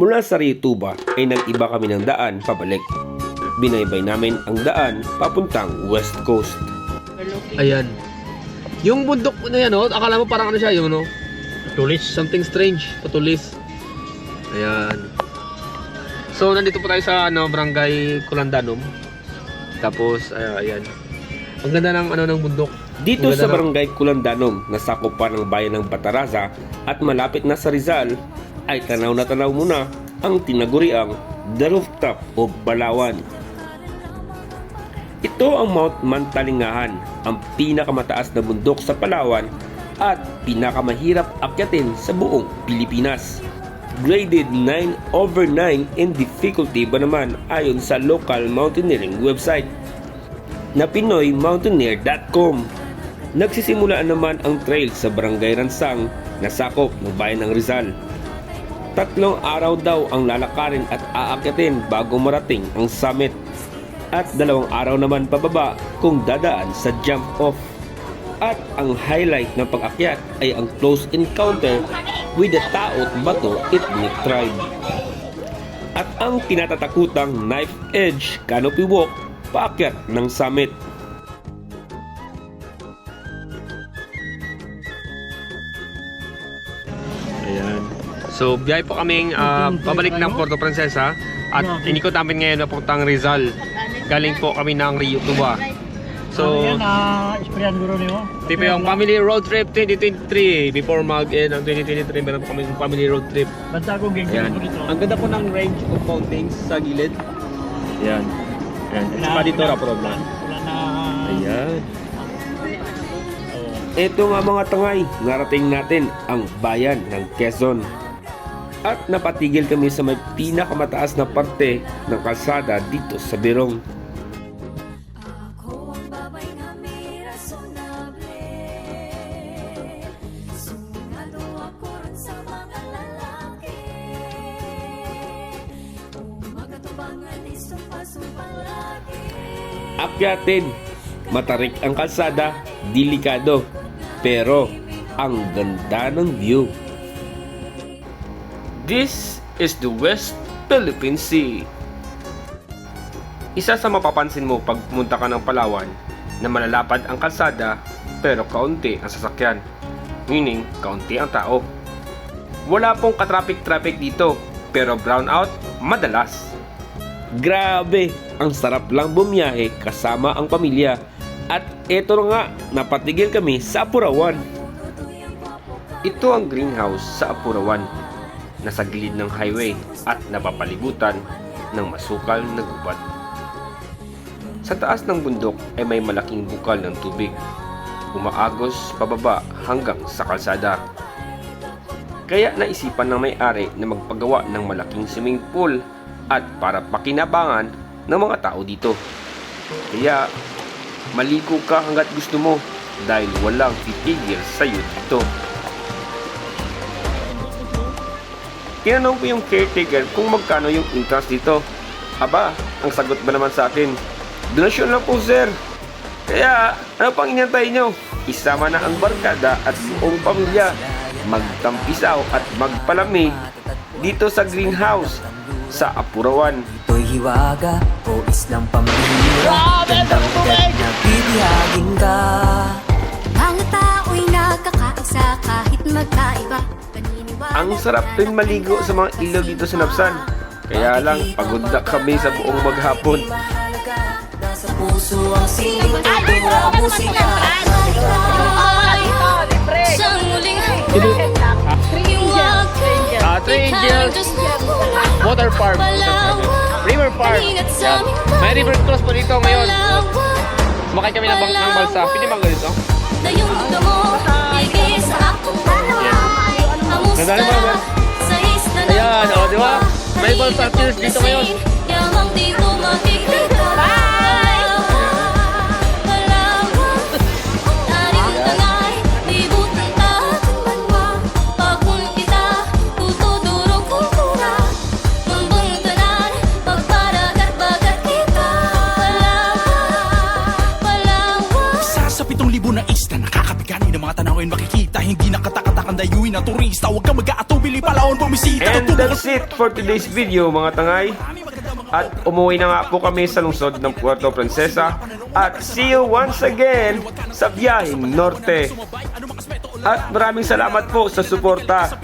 Mula sa Rituba ay nag-iba kami ng daan pabalik. Binaybay namin ang daan papuntang West Coast. Ayan. Yung bundok na yan, oh, akala mo parang ano siya, yung ano, Tulis. something strange, patulis. Ayan. So, nandito po tayo sa ano, barangay Kulandanum. Tapos, ay- ayan. Ang ganda ng ano ng bundok. Dito sa ng- barangay Kulandanom, nasakop pa ng bayan ng Bataraza at malapit na sa Rizal, ay tanaw na tanaw muna ang tinaguriang The Rooftop o Balawan. Ito ang Mount Mantalingahan, ang pinakamataas na bundok sa Palawan at pinakamahirap akyatin sa buong Pilipinas. Graded 9 over 9 in difficulty ba naman ayon sa local mountaineering website na PinoyMountaineer.com. Nagsisimulaan naman ang trail sa Barangay Ransang na sakop ng bayan ng Rizal. Tatlong araw daw ang lalakarin at aakyatin bago marating ang summit. At dalawang araw naman pababa kung dadaan sa jump off. At ang highlight ng pag-akyat ay ang close encounter with the Taot Bato Ethnic Tribe. At ang tinatatakutang knife edge canopy walk paakyat ng summit. Ayan. So, biyahe po kaming ah, pabalik ng Puerto Princesa at inikot namin ngayon na puntang Rizal. Galing po kami ng Rio Tuba. So, So, yan, ah, yung family road trip 2023. Before mag-end ang 2023, meron po kami yung family road trip. Banta ko geng dito. Ang ganda po ng range of mountains sa gilid. Ayan. Ayan. It's pa dito wala na. Ayan. Oh. Ito nga mga tangay, narating natin ang bayan ng Quezon. At napatigil kami sa may pinakamataas na parte ng kalsada dito sa Birong. Akyatin, matarik ang kalsada, delikado, pero ang ganda ng view. This is the West Philippine Sea. Isa sa mapapansin mo pag pumunta ka ng Palawan na malalapad ang kalsada pero kaunti ang sasakyan. Meaning, kaunti ang tao. Wala pong katraffic-traffic dito pero brownout madalas. Grabe, ang sarap lang bumiyahe kasama ang pamilya. At eto nga, napatigil kami sa Apurawan. Ito ang greenhouse sa Apurawan. Nasa gilid ng highway at napapalibutan ng masukal na gubat. Sa taas ng bundok ay may malaking bukal ng tubig. Umaagos pababa hanggang sa kalsada. Kaya naisipan ng may-ari na magpagawa ng malaking swimming pool at para pakinabangan ng mga tao dito. Kaya maligo ka hanggat gusto mo dahil walang titigil sa iyo dito. Tinanong ko yung caretaker kung magkano yung entrance dito. Aba, ang sagot ba naman sa akin? Donasyon lang po sir. Kaya, ano pang inantay nyo? Isama na ang barkada at buong pamilya. Magtampisaw at magpalami dito sa greenhouse sa Apurawan. Ito'y hiwaga o islang pambihira Gandang agad na bibihagin ka Mga tao'y nagkakaisa kahit magkaiba Ang sarap din maligo sa mga ilog dito sa Napsan. Kaya lang, pagod na kami sa buong maghapon. Nasa puso ang siling tubo ang musika Sa muling hiwaga Ah, Three Angels Water Park. River Park. Yan. May river cross po dito ngayon. Sumakay kami ng, bang ng balsa. Pwede bang ganito? Na yung Isla ng Ayan, o, di ba? May cheers dito ngayon. Sa pitong libo na isla nakakapigan ng mga tanawin makikita Hindi nakatakatakang dayuin ng turista. Huwag kang mag-aatubili palaon bumisita. And that's it for today's video mga tangay. At umuwi na nga po kami sa lungsod ng Puerto Princesa. At see you once again sa biyaheng norte. At maraming salamat po sa suporta